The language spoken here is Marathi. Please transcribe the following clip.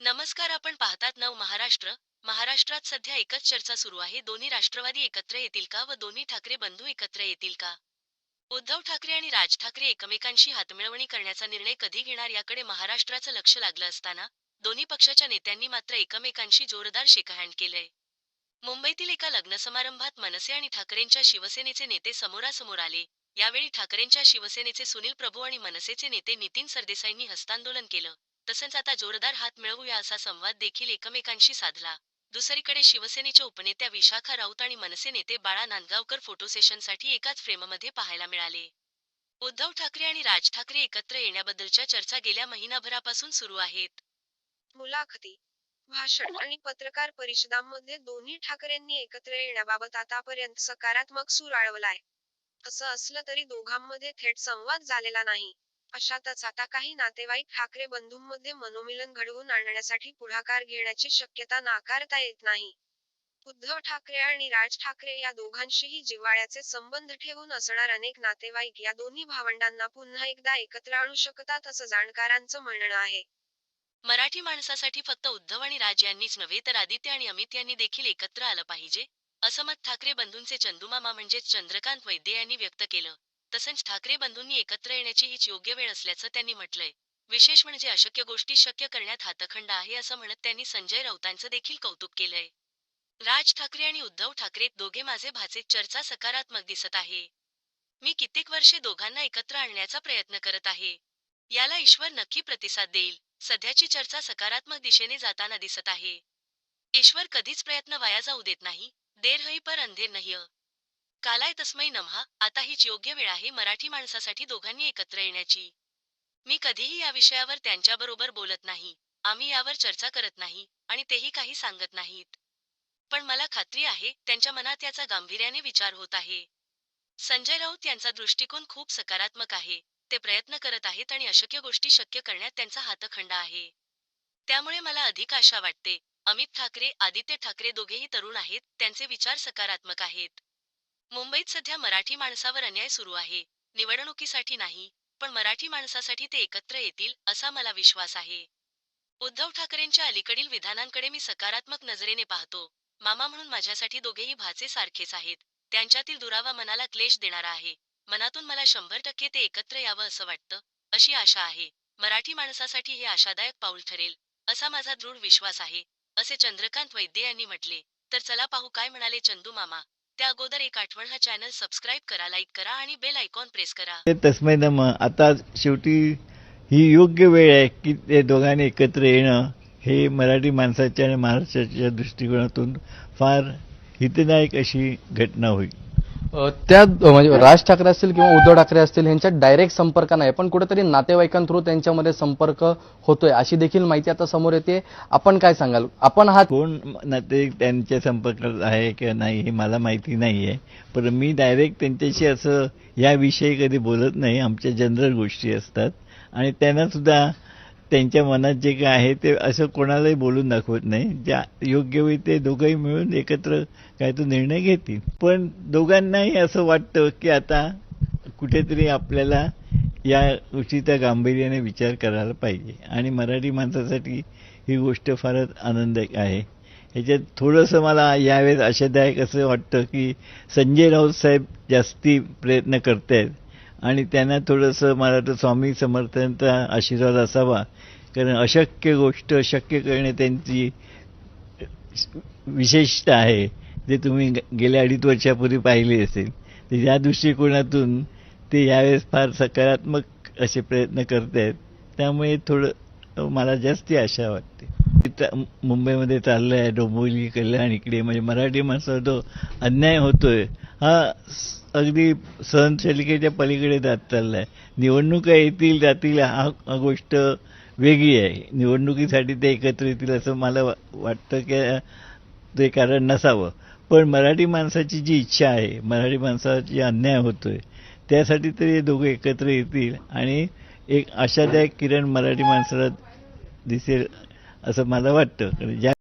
नमस्कार आपण पाहतात नव महाराष्ट्र. महाराष्ट्रात सध्या एकच चर्चा सुरू आहे. दोन्ही राष्ट्रवादी एकत्र येतील का व दोन्ही ठाकरे बंधू एकत्र येतील का? उद्धव ठाकरे आणि राज ठाकरे एकमेकांशी हातमिळवणी करण्याचा निर्णय कधी घेणार याकडे महाराष्ट्राचं लक्ष लागलं असताना दोन्ही पक्षाच्या नेत्यांनी मात्र एकमेकांशी जोरदार शेकहँड केलंय. मुंबईतील एका लग्न समारंभात मनसे आणि ठाकरेंच्या शिवसेनेचे नेते समोरासमोर आले. यावेळी ठाकरेंच्या शिवसेनेचे सुनील प्रभू आणि मनसेचे नेते नितीन सरदेसाईंनी हस्तांदोलन केलं. तसेच आता जोरदार हात मिळवूया असा संवाद देखील एकमेकांशी साधला. दुसरीकडे शिवसेनेच्या उपनेत्या विशाखा राऊत आणि मनसे नेते बाळा नांदगावकर फोटो सेशनसाठी एकाच फ्रेममध्ये पाहायला मिळाले. उद्धव ठाकरे आणि राज ठाकरे एकत्र येण्याबद्दलच्या चर्चा गेल्या महिनाभरापासून सुरू आहेत. मुलाखती. भाषण आणि पत्रकार परिषदांमध्ये दोन्ही ठाकरेंनी एकत्र येण्याबाबत आतापर्यंत सकारात्मक सूर आळवलाय. असं असलं तरी दोघांमध्ये थेट संवाद झालेला नाही. अशातच आता काही नातेवाईक ठाकरे बंधूंमध्ये मनोमिलन घडवून आणण्यासाठी पुढाकार घेण्याची शक्यता नाकारता येत नाही. उद्धव ठाकरे आणि राज ठाकरे या दोघांशीही जिव्हाळ्याचे संबंध ठेवून असणार अनेक नातेवाईक या दोन्ही भावंडांना पुन्हा एकदा एकत्र आणू शकतात असं जाणकारांचं म्हणणं आहे. मराठी माणसासाठी फक्त उद्धव आणि राज यांनीच नव्हे तर आदित्य आणि अमित यांनी देखील एकत्र आलं पाहिजे असं मत ठाकरे बंधूंचे चंदुमामा म्हणजेच चंद्रकांत वैद्य यांनी व्यक्त केलं. तसंच ठाकरे बंधूंनी एकत्र येण्याची हीच योग्य वेळ असल्याचं त्यांनी म्हटलंय. विशेष म्हणजे अशक्य गोष्टी शक्य करण्यात हातखंड आहे असं म्हणत त्यांनी संजय राऊतांचं देखील कौतुक केलंय. राज ठाकरे आणि उद्धव ठाकरे दोघे माझे भाचे चर्चा सकारात्मक दिसत आहे. मी कित्येक वर्षे दोघांना एकत्र आणण्याचा प्रयत्न करत आहे. याला ईश्वर नक्की प्रतिसाद देईल. सध्याची चर्चा सकारात्मक दिशेने जाताना दिसत आहे. ईश्वर कधीच प्रयत्न वाया जाऊ देत नाही. देर हई पर अंधेर नाही कालाय तस्मै नमहा आता हीच योग्य वेळ आहे मराठी माणसासाठी दोघांनी एकत्र येण्याची. मी कधीही या विषयावर त्यांच्याबरोबर बोलत नाही. आम्ही यावर चर्चा करत नाही आणि तेही काही सांगत नाहीत. पण मला खात्री आहे त्यांच्या मनात याचा गांभीर्याने विचार होत आहे. संजय राऊत यांचा दृष्टिकोन खूप सकारात्मक आहे. ते प्रयत्न करत आहेत आणि अशक्य गोष्टी शक्य करण्यात त्यांचा हातखंडा आहे. त्यामुळे मला अधिक आशा वाटते. अमित ठाकरे आदित्य ठाकरे दोघेही तरुण आहेत त्यांचे विचार सकारात्मक आहेत. मुंबईत सध्या मराठी माणसावर अन्याय सुरू आहे. निवडणुकीसाठी नाही पण मराठी माणसासाठी ते एकत्र येतील असा मला विश्वास आहे. उद्धव ठाकरेंच्या अलीकडील विधानांकडे मी सकारात्मक नजरेने पाहतो. मामा म्हणून माझ्यासाठी दोघेही भाचे सारखेच आहेत. त्यांच्यातील दुरावा मनाला क्लेश देणारा आहे. मनातून मला शंभर टक्के ते एकत्र यावं असं वाटतं अशी आशा आहे. मराठी माणसासाठी हे आशादायक पाऊल ठरेल असा माझा दृढ विश्वास आहे असे चंद्रकांत वैद्य यांनी म्हटले. तर चला पाहू काय म्हणाले चंदू मामा. त्या अगोदर एक आठवण हा चॅनल सबस्क्राईब करा लाईक करा आणि बेल आयकॉन प्रेस करा. ते तस्मै नम. आता शेवटी ही योग्य वेळ आहे की ते दोघांनी एकत्र येणं हे मराठी माणसाच्या आणि महाराष्ट्राच्या दृष्टिकोनातून फार हितदायक अशी घटना होईल. त्या म्हणजे राज ठाकरे असतील किंवा उद्धव ठाकरे असतील यांच्यात डायरेक्ट संपर्क नाही. पण कुठेतरी नातेवाईकांथ्रू त्यांच्यामध्ये संपर्क होतोय अशी देखील माहिती आता समोर येते. आपण काय सांगाल? आपण हा कोण नाते त्यांच्या संपर्कात आहे किंवा नाही हे मला माहिती नाही आहे पण मी डायरेक्ट त्यांच्याशी असं याविषयी कधी बोलत नाही. आमच्या जनरल गोष्टी असतात. आणि त्यांना सुद्धा त्यांच्या मनात जे काय आहे ते असं कोणालाही बोलून दाखवत नाही. ज्या योग्य वेळी ते दोघंही मिळून एकत्र काय तो निर्णय घेतील. पण दोघांनाही असं वाटतं की आता कुठेतरी आपल्याला या गोष्टीचा गांभीर्याने विचार करायला पाहिजे. आणि मराठी माणसासाठी ही गोष्ट फारच आनंददायक आहे. ह्याच्यात थोडंसं मला यावेळेस आशादायक असं वाटतं की संजय राऊत साहेब जास्ती प्रयत्न करत आहेत आणि त्यांना थोडंसं मला वाटतं स्वामी समर्थांचा आशीर्वाद असावा. कारण अशक्य गोष्ट शक्य करणे त्यांची विशेषता आहे. जे तुम्ही गेल्या अडीच वर्षापूर्वी पाहिली असेल. तर या दृष्टिकोनातून ते यावेळेस फार सकारात्मक असे प्रयत्न करत आहेत. त्यामुळे थोडं मला जास्ती आशा वाटते. मुंबईमध्ये चाललं आहे डोंबिवली कल्याण इकडे. म्हणजे मराठी माणसावर तो अन्याय होतोय. हा अगदी सहनशलिकेच्या पलीकडे जात चालला आहे निवडणुका येतील जातील हा गोष्ट वेगळी आहे. निवडणुकीसाठी ते एकत्र येतील असं मला वा- वाटतं की ते कारण नसावं. पण मराठी माणसाची जी इच्छा आहे मराठी माणसाची अन्याय होतोय त्यासाठी तरी हे दोघं एकत्र येतील आणि एक आशादायक किरण मराठी माणसाला दिसेल असं मला वाटतं. कारण ज्या